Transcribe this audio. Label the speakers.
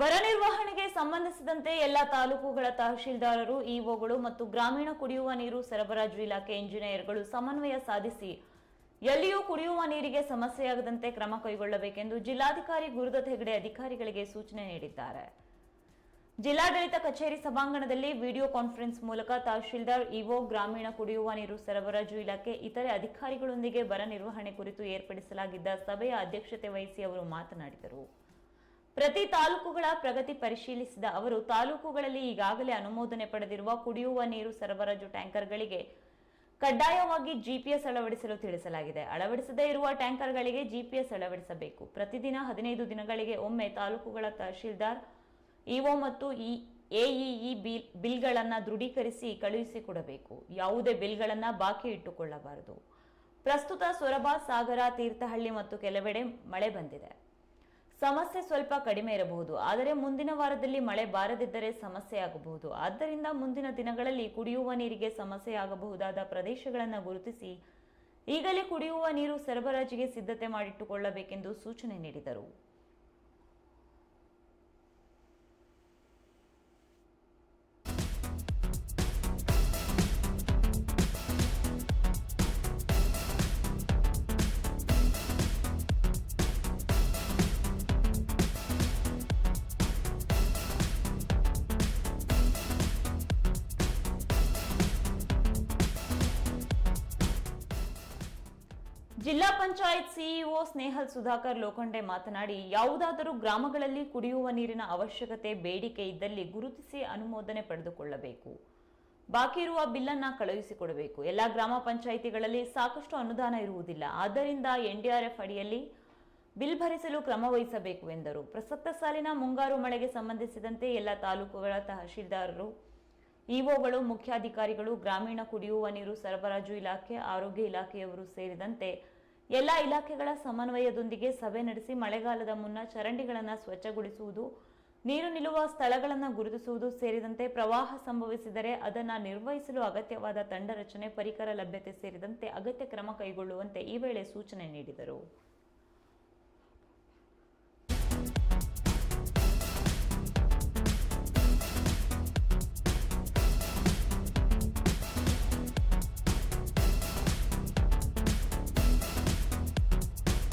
Speaker 1: ಬರ ನಿರ್ವಹಣೆಗೆ ಸಂಬಂಧಿಸಿದಂತೆ ಎಲ್ಲ ತಾಲೂಕುಗಳ ತಹಶೀಲ್ದಾರರು, ಇಒಗಳು ಮತ್ತು ಗ್ರಾಮೀಣ ಕುಡಿಯುವ ನೀರು ಸರಬರಾಜು ಇಲಾಖೆ ಇಂಜಿನಿಯರ್ಗಳು ಸಮನ್ವಯ ಸಾಧಿಸಿ ಎಲ್ಲಿಯೂ ಕುಡಿಯುವ ನೀರಿಗೆ ಸಮಸ್ಯೆಯಾಗದಂತೆ ಕ್ರಮ ಕೈಗೊಳ್ಳಬೇಕೆಂದು ಜಿಲ್ಲಾಧಿಕಾರಿ ಗುರುದತ್ ಹೆಗಡೆ ಅಧಿಕಾರಿಗಳಿಗೆ ಸೂಚನೆ ನೀಡಿದ್ದಾರೆ. ಜಿಲ್ಲಾಡಳಿತ ಕಚೇರಿ ಸಭಾಂಗಣದಲ್ಲಿ ವಿಡಿಯೋ ಕಾನ್ಫರೆನ್ಸ್ ಮೂಲಕ ತಹಶೀಲ್ದಾರ್, ಇಒ, ಗ್ರಾಮೀಣ ಕುಡಿಯುವ ನೀರು ಸರಬರಾಜು ಇಲಾಖೆ ಇತರೆ ಅಧಿಕಾರಿಗಳೊಂದಿಗೆ ಬರ ನಿರ್ವಹಣೆ ಕುರಿತು ಏರ್ಪಡಿಸಲಾಗಿದ್ದ ಸಭೆಯ ಅಧ್ಯಕ್ಷತೆ ವಹಿಸಿ ಅವರು ಮಾತನಾಡಿದರು. ಪ್ರತಿ ತಾಲೂಕುಗಳ ಪ್ರಗತಿ ಪರಿಶೀಲಿಸಿದ ಅವರು, ತಾಲೂಕುಗಳಲ್ಲಿ ಈಗಾಗಲೇ ಅನುಮೋದನೆ ಪಡೆದಿರುವ ಕುಡಿಯುವ ನೀರು ಸರಬರಾಜು ಟ್ಯಾಂಕರ್ಗಳಿಗೆ ಕಡ್ಡಾಯವಾಗಿ ಜಿಪಿಎಸ್ ಅಳವಡಿಸಲು ತಿಳಿಸಲಾಗಿದೆ. ಅಳವಡಿಸದೇ ಇರುವ ಟ್ಯಾಂಕರ್ಗಳಿಗೆ ಜಿಪಿಎಸ್ ಅಳವಡಿಸಬೇಕು. ಪ್ರತಿದಿನ ಹದಿನೈದು ದಿನಗಳಿಗೆ ಒಮ್ಮೆ ತಾಲೂಕುಗಳ ತಹಶೀಲ್ದಾರ್, ಇಒ ಮತ್ತು ಇ, ಎಇಇ ಬಿಲ್, ಬಿಲ್ಗಳನ್ನು ದೃಢೀಕರಿಸಿ ಕಳುಹಿಸಿಕೊಡಬೇಕು. ಯಾವುದೇ ಬಿಲ್ಗಳನ್ನು ಬಾಕಿ ಇಟ್ಟುಕೊಳ್ಳಬಾರದು. ಪ್ರಸ್ತುತ ಸೊರಬ, ಸಾಗರ, ತೀರ್ಥಹಳ್ಳಿ ಮತ್ತು ಕೆಲವೆಡೆ ಮಳೆ ಬಂದಿದೆ. ಸಮಸ್ಯೆ ಸ್ವಲ್ಪ ಕಡಿಮೆ ಇರಬಹುದು. ಆದರೆ ಮುಂದಿನ ವಾರದಲ್ಲಿ ಮಳೆ ಬಾರದಿದ್ದರೆ ಸಮಸ್ಯೆಯಾಗಬಹುದು ಆದ್ದರಿಂದ ಮುಂದಿನ ದಿನಗಳಲ್ಲಿ ಕುಡಿಯುವ ನೀರಿಗೆ ಸಮಸ್ಯೆಯಾಗಬಹುದಾದ ಪ್ರದೇಶಗಳನ್ನು ಗುರುತಿಸಿ, ಈಗಲೇ ಕುಡಿಯುವ ನೀರು ಸರಬರಾಜಿಗೆ ಸಿದ್ಧತೆ ಮಾಡಿಟ್ಟುಕೊಳ್ಳಬೇಕೆಂದು ಸೂಚನೆ ನೀಡಿದರು. ಜಿಲ್ಲಾ ಪಂಚಾಯತ್ ಸಿಇಒ ಸ್ನೇಹಲ್ ಸುಧಾಕರ್ ಲೋಖಂಡೆ ಮಾತನಾಡಿ, ಯಾವುದಾದರೂ ಗ್ರಾಮಗಳಲ್ಲಿ ಕುಡಿಯುವ ನೀರಿನ ಅವಶ್ಯಕತೆ ಬೇಡಿಕೆ ಇದ್ದಲ್ಲಿ ಗುರುತಿಸಿ ಅನುಮೋದನೆ ಪಡೆದುಕೊಳ್ಳಬೇಕು. ಬಾಕಿ ಇರುವ ಬಿಲ್ಲನ್ನು ಕಳುಹಿಸಿಕೊಡಬೇಕು. ಎಲ್ಲ ಗ್ರಾಮ ಪಂಚಾಯಿತಿಗಳಲ್ಲಿ ಸಾಕಷ್ಟು ಅನುದಾನ ಇರುವುದಿಲ್ಲ. ಆದ್ದರಿಂದ ಎನ್ಡಿಆರ್ಎಫ್ ಅಡಿಯಲ್ಲಿ ಬಿಲ್ ಭರಿಸಲು ಕ್ರಮ ವಹಿಸಬೇಕು ಎಂದರು. ಪ್ರಸಕ್ತ ಸಾಲಿನ ಮುಂಗಾರು ಮಳೆಗೆ ಸಂಬಂಧಿಸಿದಂತೆ ಎಲ್ಲ ತಾಲೂಕುಗಳ ತಹಶೀಲ್ದಾರರು, ಇಒಗಳು, ಮುಖ್ಯಾಧಿಕಾರಿಗಳು, ಗ್ರಾಮೀಣ ಕುಡಿಯುವ ನೀರು ಸರಬರಾಜು ಇಲಾಖೆ, ಆರೋಗ್ಯ ಇಲಾಖೆಯವರು ಸೇರಿದಂತೆ ಎಲ್ಲ ಇಲಾಖೆಗಳ ಸಮನ್ವಯದೊಂದಿಗೆ ಸಭೆ ನಡೆಸಿ ಮಳೆಗಾಲದ ಮುನ್ನ ಚರಂಡಿಗಳನ್ನು ಸ್ವಚ್ಛಗೊಳಿಸುವುದು, ನೀರು ನಿಲ್ಲುವ ಸ್ಥಳಗಳನ್ನು ಗುರುತಿಸುವುದು ಸೇರಿದಂತೆ ಪ್ರವಾಹ ಸಂಭವಿಸಿದರೆ ಅದನ್ನು ನಿರ್ವಹಿಸಲು ಅಗತ್ಯವಾದ ತಂಡ ರಚನೆ, ಪರಿಕರ ಲಭ್ಯತೆ ಸೇರಿದಂತೆ ಅಗತ್ಯ ಕ್ರಮ ಕೈಗೊಳ್ಳುವಂತೆ ಈ ವೇಳೆ ಸೂಚನೆ ನೀಡಿದರು.